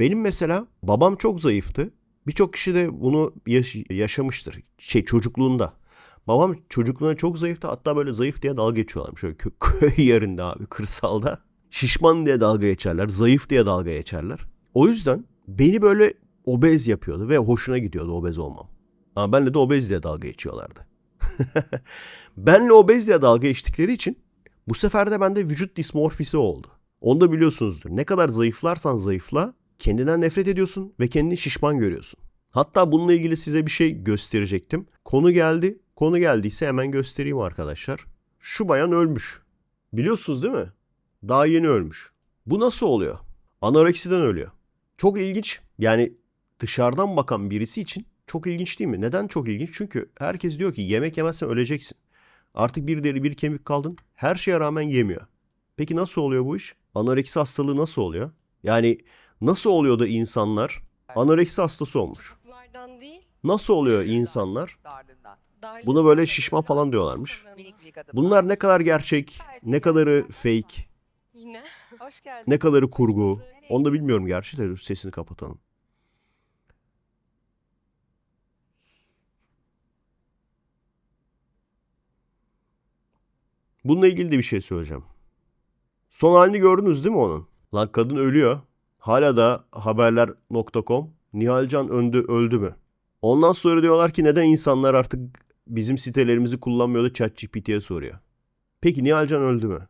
Benim mesela babam çok zayıftı. Birçok kişi de bunu yaş- yaşamıştır. Şey çocukluğunda. Babam çocukluğunda çok zayıftı. Hatta böyle zayıf diye dalga geçiyorlar. Şöyle kö- köy yerinde abi kırsalda. Şişman diye dalga geçerler. Zayıf diye dalga geçerler. O yüzden beni böyle obez yapıyordu ve hoşuna gidiyordu obez olmam. Ama benle de obez diye dalga geçiyorlardı. benle obez diye dalga geçtikleri için bu sefer de bende vücut dismorfisi oldu. Onu da biliyorsunuzdur. Ne kadar zayıflarsan zayıfla kendinden nefret ediyorsun ve kendini şişman görüyorsun. Hatta bununla ilgili size bir şey gösterecektim. Konu geldi. Konu geldiyse hemen göstereyim arkadaşlar. Şu bayan ölmüş. Biliyorsunuz değil mi? Daha yeni ölmüş. Bu nasıl oluyor? Anoreksiden ölüyor. Çok ilginç. Yani dışarıdan bakan birisi için çok ilginç değil mi? Neden çok ilginç? Çünkü herkes diyor ki yemek yemezsen öleceksin. Artık bir deri bir kemik kaldın. Her şeye rağmen yemiyor. Peki nasıl oluyor bu iş? Anoreksi hastalığı nasıl oluyor? Yani nasıl oluyor da insanlar anoreksi hastası olmuş? Değil. Nasıl oluyor insanlar? Buna böyle şişman falan diyorlarmış. Bunlar ne kadar gerçek, ne kadarı fake, Yine. Hoş geldin. ne kadarı kurgu? Onu da bilmiyorum gerçi de sesini kapatalım. Bununla ilgili de bir şey söyleyeceğim. Son halini gördünüz değil mi onun? Lan kadın ölüyor. Hala da haberler.com Nihalcan öldü, öldü mü? Ondan sonra diyorlar ki neden insanlar artık bizim sitelerimizi kullanmıyor da ChatGPT'ye soruyor. Peki Nihalcan öldü mü?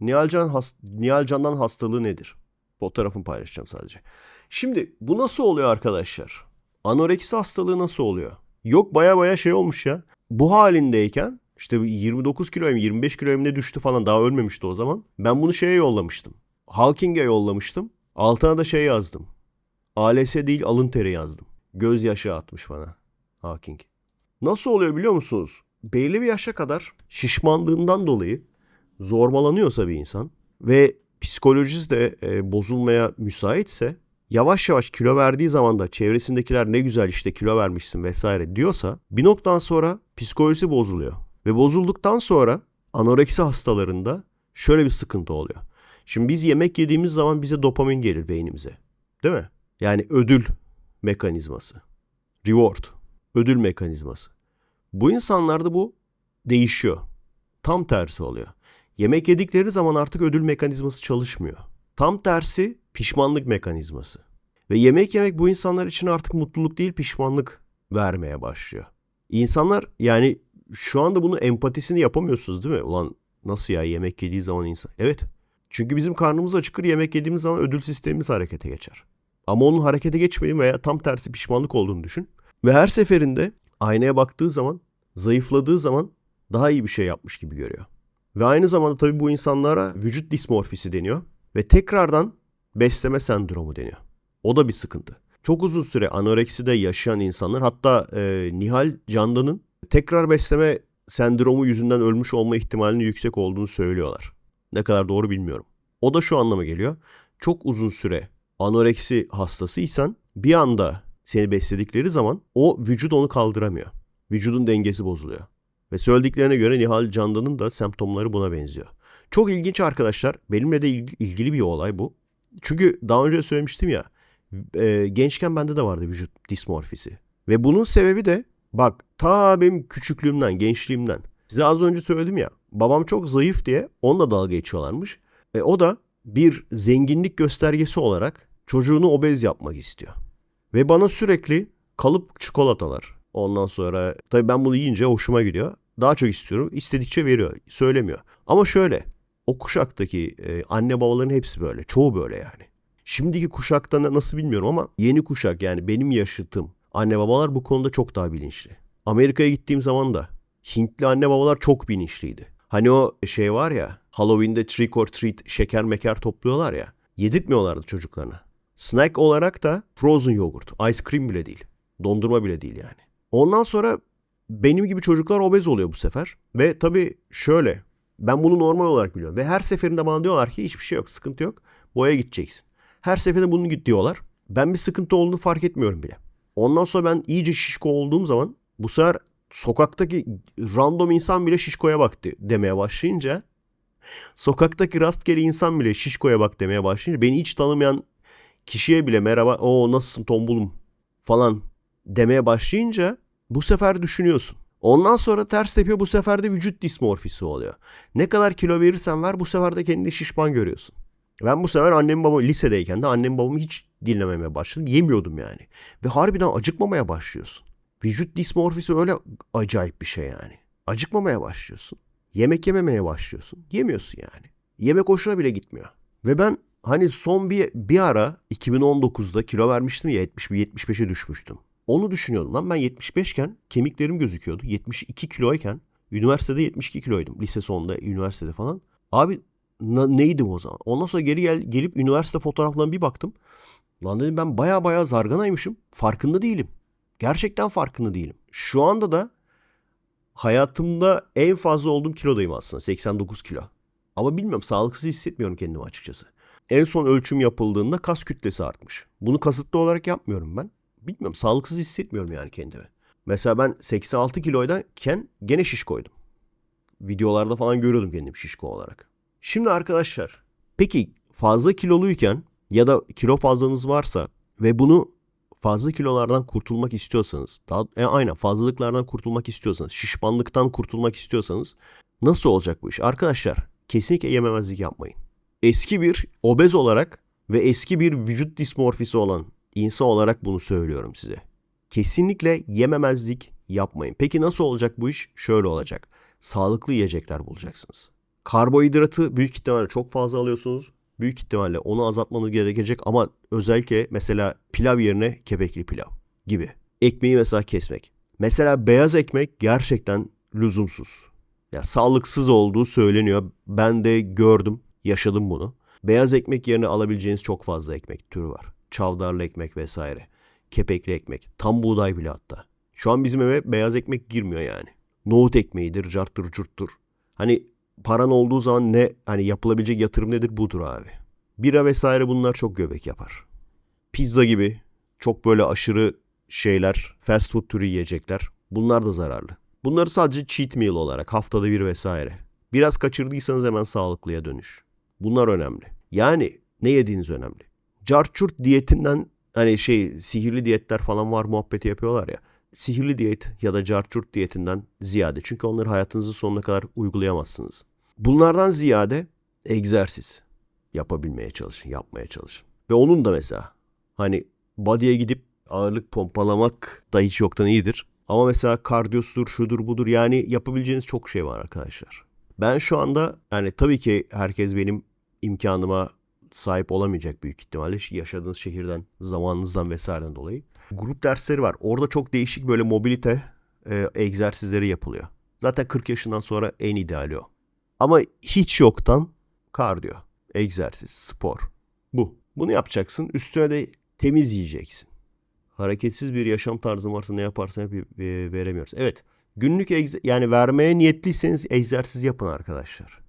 Nihalcan has Nihalcan'dan hastalığı nedir? Fotoğrafını paylaşacağım sadece. Şimdi bu nasıl oluyor arkadaşlar? Anoreksi hastalığı nasıl oluyor? Yok baya baya şey olmuş ya. Bu halindeyken işte 29 kiloya mı 25 kiloya mı ne düştü falan daha ölmemişti o zaman. Ben bunu şeye yollamıştım. Hawking'e yollamıştım. Altına da şey yazdım. ALS değil alın teri yazdım. Gözyaşı atmış bana Hawking. Nasıl oluyor biliyor musunuz? Belli bir yaşa kadar şişmanlığından dolayı zorbalanıyorsa bir insan ve psikolojisi de e, bozulmaya müsaitse yavaş yavaş kilo verdiği zaman da çevresindekiler ne güzel işte kilo vermişsin vesaire diyorsa bir noktadan sonra psikolojisi bozuluyor. Ve bozulduktan sonra anoreksi hastalarında şöyle bir sıkıntı oluyor. Şimdi biz yemek yediğimiz zaman bize dopamin gelir beynimize. Değil mi? Yani ödül mekanizması. Reward. Ödül mekanizması. Bu insanlarda bu değişiyor. Tam tersi oluyor. Yemek yedikleri zaman artık ödül mekanizması çalışmıyor. Tam tersi pişmanlık mekanizması. Ve yemek yemek bu insanlar için artık mutluluk değil pişmanlık vermeye başlıyor. İnsanlar yani şu anda bunu empatisini yapamıyorsunuz değil mi? Ulan nasıl ya yemek yediği zaman insan. Evet. Çünkü bizim karnımız acıkır yemek yediğimiz zaman ödül sistemimiz harekete geçer. Ama onun harekete geçmediğini veya tam tersi pişmanlık olduğunu düşün. Ve her seferinde aynaya baktığı zaman, zayıfladığı zaman daha iyi bir şey yapmış gibi görüyor. Ve aynı zamanda tabii bu insanlara vücut dismorfisi deniyor. Ve tekrardan besleme sendromu deniyor. O da bir sıkıntı. Çok uzun süre anorekside yaşayan insanlar hatta e, Nihal Candan'ın tekrar besleme sendromu yüzünden ölmüş olma ihtimalinin yüksek olduğunu söylüyorlar. Ne kadar doğru bilmiyorum. O da şu anlama geliyor. Çok uzun süre anoreksi hastasıysan bir anda seni besledikleri zaman o vücut onu kaldıramıyor. Vücudun dengesi bozuluyor. Ve söylediklerine göre Nihal Candan'ın da semptomları buna benziyor. Çok ilginç arkadaşlar. Benimle de ilg- ilgili bir olay bu. Çünkü daha önce söylemiştim ya. e, gençken bende de vardı vücut dismorfisi. Ve bunun sebebi de bak ta benim küçüklüğümden, gençliğimden. Size az önce söyledim ya. Babam çok zayıf diye onunla dalga geçiyorlarmış. E, o da bir zenginlik göstergesi olarak çocuğunu obez yapmak istiyor. Ve bana sürekli kalıp çikolatalar. Ondan sonra tabii ben bunu yiyince hoşuma gidiyor. Daha çok istiyorum. İstedikçe veriyor. Söylemiyor. Ama şöyle. O kuşaktaki e, anne babaların hepsi böyle. Çoğu böyle yani. Şimdiki kuşakta na- nasıl bilmiyorum ama yeni kuşak yani benim yaşıtım anne babalar bu konuda çok daha bilinçli. Amerika'ya gittiğim zaman da Hintli anne babalar çok bilinçliydi. Hani o şey var ya Halloween'de trick or treat şeker meker topluyorlar ya. Yedirtmiyorlardı çocuklarına. Snack olarak da frozen yogurt. Ice cream bile değil. Dondurma bile değil yani. Ondan sonra benim gibi çocuklar obez oluyor bu sefer. Ve tabii şöyle ben bunu normal olarak biliyorum. Ve her seferinde bana diyorlar ki hiçbir şey yok sıkıntı yok. Boya gideceksin. Her seferinde bunu git diyorlar. Ben bir sıkıntı olduğunu fark etmiyorum bile. Ondan sonra ben iyice şişko olduğum zaman bu sefer sokaktaki random insan bile şişkoya baktı demeye başlayınca sokaktaki rastgele insan bile şişkoya bak demeye başlayınca beni hiç tanımayan kişiye bile merhaba o nasılsın tombulum falan demeye başlayınca bu sefer düşünüyorsun. Ondan sonra ters tepiyor bu sefer de vücut dismorfisi oluyor. Ne kadar kilo verirsen ver bu sefer de kendini şişman görüyorsun. Ben bu sefer annem babam lisedeyken de annem babamı hiç dinlememeye başladım. Yemiyordum yani. Ve harbiden acıkmamaya başlıyorsun. Vücut dismorfisi öyle acayip bir şey yani. Acıkmamaya başlıyorsun. Yemek yememeye başlıyorsun. Yemiyorsun yani. Yemek hoşuna bile gitmiyor. Ve ben hani son bir, bir ara 2019'da kilo vermiştim ya 70-75'e düşmüştüm. Onu düşünüyordum lan ben 75 iken kemiklerim gözüküyordu. 72 kiloyken üniversitede 72 kiloydum. Lise sonunda üniversitede falan. Abi na- neydim o zaman? Ondan sonra geri gel, gelip üniversite fotoğraflarına bir baktım. Lan dedim ben baya baya zarganaymışım. Farkında değilim. Gerçekten farkında değilim. Şu anda da hayatımda en fazla olduğum kilodayım aslında. 89 kilo. Ama bilmiyorum sağlıksız hissetmiyorum kendimi açıkçası. En son ölçüm yapıldığında kas kütlesi artmış. Bunu kasıtlı olarak yapmıyorum ben. Bilmiyorum sağlıksız hissetmiyorum yani kendimi. Mesela ben 86 kiloyken gene şiş koydum. Videolarda falan görüyordum kendimi şişko olarak. Şimdi arkadaşlar peki fazla kiloluyken ya da kilo fazlanız varsa ve bunu fazla kilolardan kurtulmak istiyorsanız, daha, e, aynen fazlalıklardan kurtulmak istiyorsanız, şişmanlıktan kurtulmak istiyorsanız nasıl olacak bu iş? Arkadaşlar kesinlikle yememezlik yapmayın. Eski bir obez olarak ve eski bir vücut dismorfisi olan insan olarak bunu söylüyorum size. Kesinlikle yememezlik yapmayın. Peki nasıl olacak bu iş? Şöyle olacak. Sağlıklı yiyecekler bulacaksınız. Karbonhidratı büyük ihtimalle çok fazla alıyorsunuz. Büyük ihtimalle onu azaltmanız gerekecek ama özellikle mesela pilav yerine kepekli pilav gibi. Ekmeği mesela kesmek. Mesela beyaz ekmek gerçekten lüzumsuz. Ya sağlıksız olduğu söyleniyor. Ben de gördüm, yaşadım bunu. Beyaz ekmek yerine alabileceğiniz çok fazla ekmek türü var. Çavdarlı ekmek vesaire. Kepekli ekmek, tam buğday bile hatta. Şu an bizim eve beyaz ekmek girmiyor yani. Nohut ekmeğidir, carttır curttur. Hani paran olduğu zaman ne hani yapılabilecek yatırım nedir budur abi. Bira vesaire bunlar çok göbek yapar. Pizza gibi çok böyle aşırı şeyler, fast food türü yiyecekler. Bunlar da zararlı. Bunları sadece cheat meal olarak haftada bir vesaire. Biraz kaçırdıysanız hemen sağlıklıya dönüş. Bunlar önemli. Yani ne yediğiniz önemli. Carçurt diyetinden hani şey sihirli diyetler falan var muhabbeti yapıyorlar ya. Sihirli diyet ya da carçurt diyetinden ziyade. Çünkü onları hayatınızın sonuna kadar uygulayamazsınız. Bunlardan ziyade egzersiz yapabilmeye çalışın, yapmaya çalışın. Ve onun da mesela hani body'ye gidip ağırlık pompalamak da hiç yoktan iyidir. Ama mesela kardiyosudur, şudur budur yani yapabileceğiniz çok şey var arkadaşlar. Ben şu anda yani tabii ki herkes benim imkanıma sahip olamayacak büyük ihtimalle yaşadığınız şehirden, zamanınızdan vesaireden dolayı. Grup dersleri var. Orada çok değişik böyle mobilite e, egzersizleri yapılıyor. Zaten 40 yaşından sonra en ideali o. Ama hiç yoktan kardiyo, egzersiz, spor. Bu. Bunu yapacaksın. Üstüne de temiz yiyeceksin. Hareketsiz bir yaşam tarzın varsa ne yaparsan yap veremiyoruz. Evet. Günlük egze- yani vermeye niyetliyseniz egzersiz yapın arkadaşlar.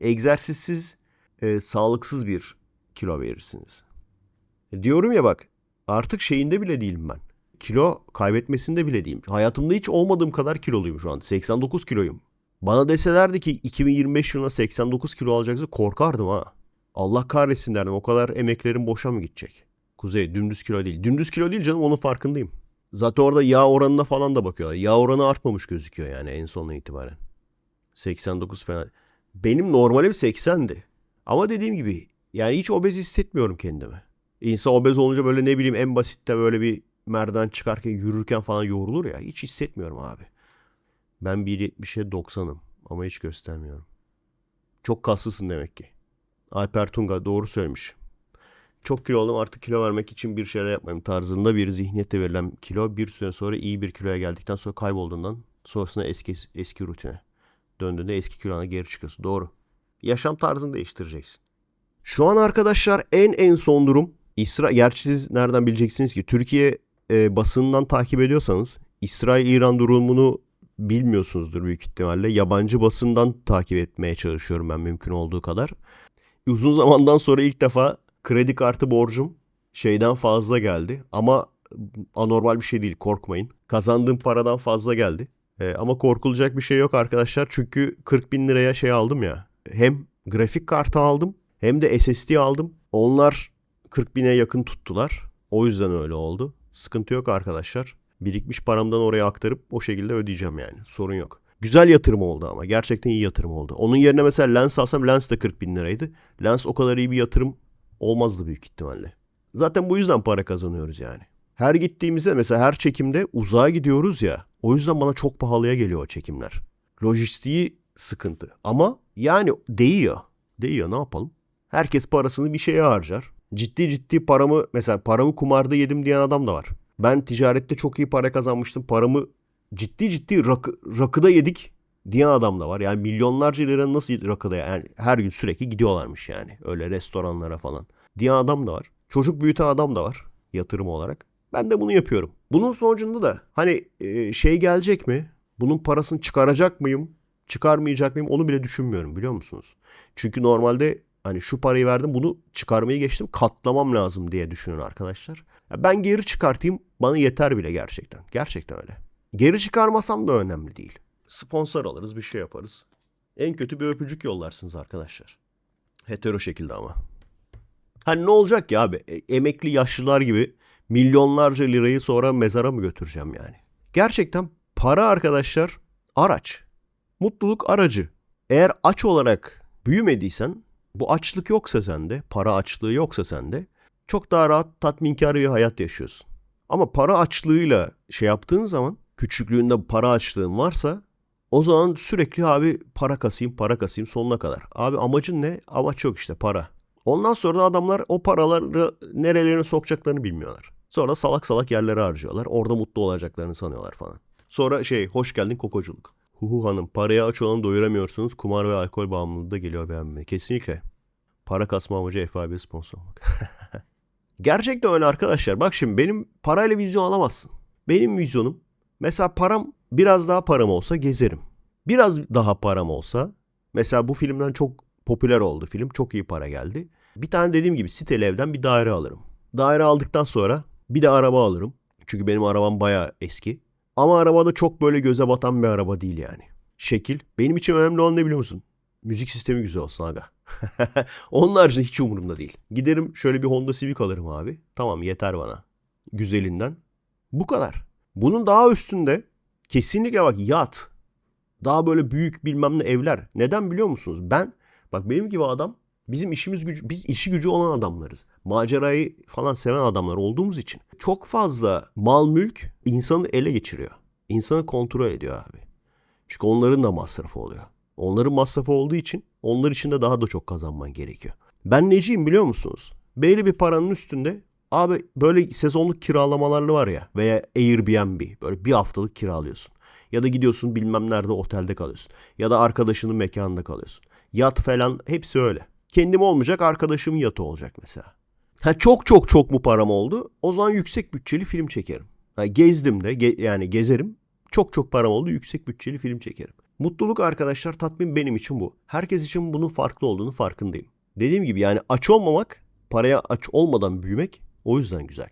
Egzersizsiz e, sağlıksız bir kilo verirsiniz. E, diyorum ya bak artık şeyinde bile değilim ben. Kilo kaybetmesinde bile değilim. Hayatımda hiç olmadığım kadar kiloluyum şu an. 89 kiloyum. Bana deselerdi ki 2025 yılında 89 kilo alacaksın korkardım ha. Allah kahretsin derdim. O kadar emeklerim boşa mı gidecek? Kuzey dümdüz kilo değil. Dümdüz kilo değil canım onun farkındayım. Zaten orada yağ oranına falan da bakıyorlar. Yağ oranı artmamış gözüküyor yani en sonuna itibaren. 89 falan. Benim normalim 80'di. Ama dediğim gibi yani hiç obez hissetmiyorum kendimi. İnsan obez olunca böyle ne bileyim en basitte böyle bir merdiven çıkarken yürürken falan yorulur ya. Hiç hissetmiyorum abi. Ben 1.70'e 90'ım ama hiç göstermiyorum. Çok kaslısın demek ki. Alper Tunga doğru söylemiş. Çok kilo oldum artık kilo vermek için bir şeyler yapmayayım tarzında bir zihniyette verilen kilo bir süre sonra iyi bir kiloya geldikten sonra kaybolduğundan sonrasında eski eski rutine döndüğünde eski kilona geri çıkıyorsun. Doğru. Yaşam tarzını değiştireceksin. Şu an arkadaşlar en en son durum İsra gerçi siz nereden bileceksiniz ki Türkiye e, basından takip ediyorsanız İsrail-İran durumunu bilmiyorsunuzdur büyük ihtimalle. Yabancı basından takip etmeye çalışıyorum ben mümkün olduğu kadar. Uzun zamandan sonra ilk defa kredi kartı borcum şeyden fazla geldi. Ama anormal bir şey değil korkmayın. Kazandığım paradan fazla geldi. Ee, ama korkulacak bir şey yok arkadaşlar. Çünkü 40 bin liraya şey aldım ya. Hem grafik kartı aldım hem de SSD aldım. Onlar 40 bine yakın tuttular. O yüzden öyle oldu. Sıkıntı yok arkadaşlar. Birikmiş paramdan oraya aktarıp o şekilde ödeyeceğim yani. Sorun yok. Güzel yatırım oldu ama. Gerçekten iyi yatırım oldu. Onun yerine mesela lens alsam lens de 40 bin liraydı. Lens o kadar iyi bir yatırım olmazdı büyük ihtimalle. Zaten bu yüzden para kazanıyoruz yani. Her gittiğimizde mesela her çekimde uzağa gidiyoruz ya. O yüzden bana çok pahalıya geliyor o çekimler. Lojistiği sıkıntı. Ama yani değiyor. Değiyor ne yapalım? Herkes parasını bir şeye harcar. Ciddi ciddi paramı mesela paramı kumarda yedim diyen adam da var. Ben ticarette çok iyi para kazanmıştım. Paramı ciddi ciddi rakı, rakıda yedik diyen adam da var. Yani milyonlarca lira nasıl rakıda yani her gün sürekli gidiyorlarmış yani. Öyle restoranlara falan. Diyen adam da var. Çocuk büyüten adam da var yatırım olarak. Ben de bunu yapıyorum. Bunun sonucunda da hani e, şey gelecek mi? Bunun parasını çıkaracak mıyım? Çıkarmayacak mıyım? Onu bile düşünmüyorum biliyor musunuz? Çünkü normalde hani şu parayı verdim bunu çıkarmayı geçtim katlamam lazım diye düşünün arkadaşlar. Ben geri çıkartayım bana yeter bile gerçekten. Gerçekten öyle. Geri çıkarmasam da önemli değil. Sponsor alırız bir şey yaparız. En kötü bir öpücük yollarsınız arkadaşlar. Hetero şekilde ama. Hani ne olacak ki abi? E- emekli yaşlılar gibi milyonlarca lirayı sonra mezara mı götüreceğim yani? Gerçekten para arkadaşlar araç. Mutluluk aracı. Eğer aç olarak büyümediysen, bu açlık yoksa sende, para açlığı yoksa sende çok daha rahat tatminkar bir hayat yaşıyorsun. Ama para açlığıyla şey yaptığın zaman, küçüklüğünde para açlığın varsa o zaman sürekli abi para kasayım, para kasayım sonuna kadar. Abi amacın ne? Amaç yok işte para. Ondan sonra da adamlar o paraları nerelerine sokacaklarını bilmiyorlar. Sonra salak salak yerlere harcıyorlar. Orada mutlu olacaklarını sanıyorlar falan. Sonra şey hoş geldin kokoculuk. Huhu hanım paraya aç olanı doyuramıyorsunuz. Kumar ve alkol bağımlılığı da geliyor beğenmeye. Kesinlikle. Para kasma amacı FIB sponsor olmak. Gerçekten öyle arkadaşlar. Bak şimdi benim parayla vizyon alamazsın. Benim vizyonum mesela param biraz daha param olsa gezerim. Biraz daha param olsa mesela bu filmden çok popüler oldu film. Çok iyi para geldi. Bir tane dediğim gibi siteli evden bir daire alırım. Daire aldıktan sonra bir de araba alırım. Çünkü benim arabam bayağı eski. Ama arabada çok böyle göze batan bir araba değil yani. Şekil. Benim için önemli olan ne biliyor musun? Müzik sistemi güzel olsun aga. Onun haricinde hiç umurumda değil. Giderim şöyle bir Honda Civic alırım abi. Tamam yeter bana. Güzelinden. Bu kadar. Bunun daha üstünde kesinlikle bak yat. Daha böyle büyük bilmem ne evler. Neden biliyor musunuz? Ben bak benim gibi adam bizim işimiz gücü biz işi gücü olan adamlarız. Macerayı falan seven adamlar olduğumuz için çok fazla mal mülk insanı ele geçiriyor. İnsanı kontrol ediyor abi. Çünkü onların da masrafı oluyor. Onların masrafı olduğu için onlar için de daha da çok kazanman gerekiyor. Ben neciyim biliyor musunuz? Belli bir paranın üstünde abi böyle sezonluk kiralamalarlı var ya veya Airbnb böyle bir haftalık kiralıyorsun. Ya da gidiyorsun bilmem nerede otelde kalıyorsun. Ya da arkadaşının mekanında kalıyorsun. Yat falan hepsi öyle. Kendim olmayacak arkadaşımın yatı olacak mesela. Ha çok çok çok mu param oldu? O zaman yüksek bütçeli film çekerim. Ha, gezdim de ge- yani gezerim. Çok çok param oldu yüksek bütçeli film çekerim. Mutluluk arkadaşlar tatmin benim için bu. Herkes için bunun farklı olduğunu farkındayım. Dediğim gibi yani aç olmamak, paraya aç olmadan büyümek o yüzden güzel.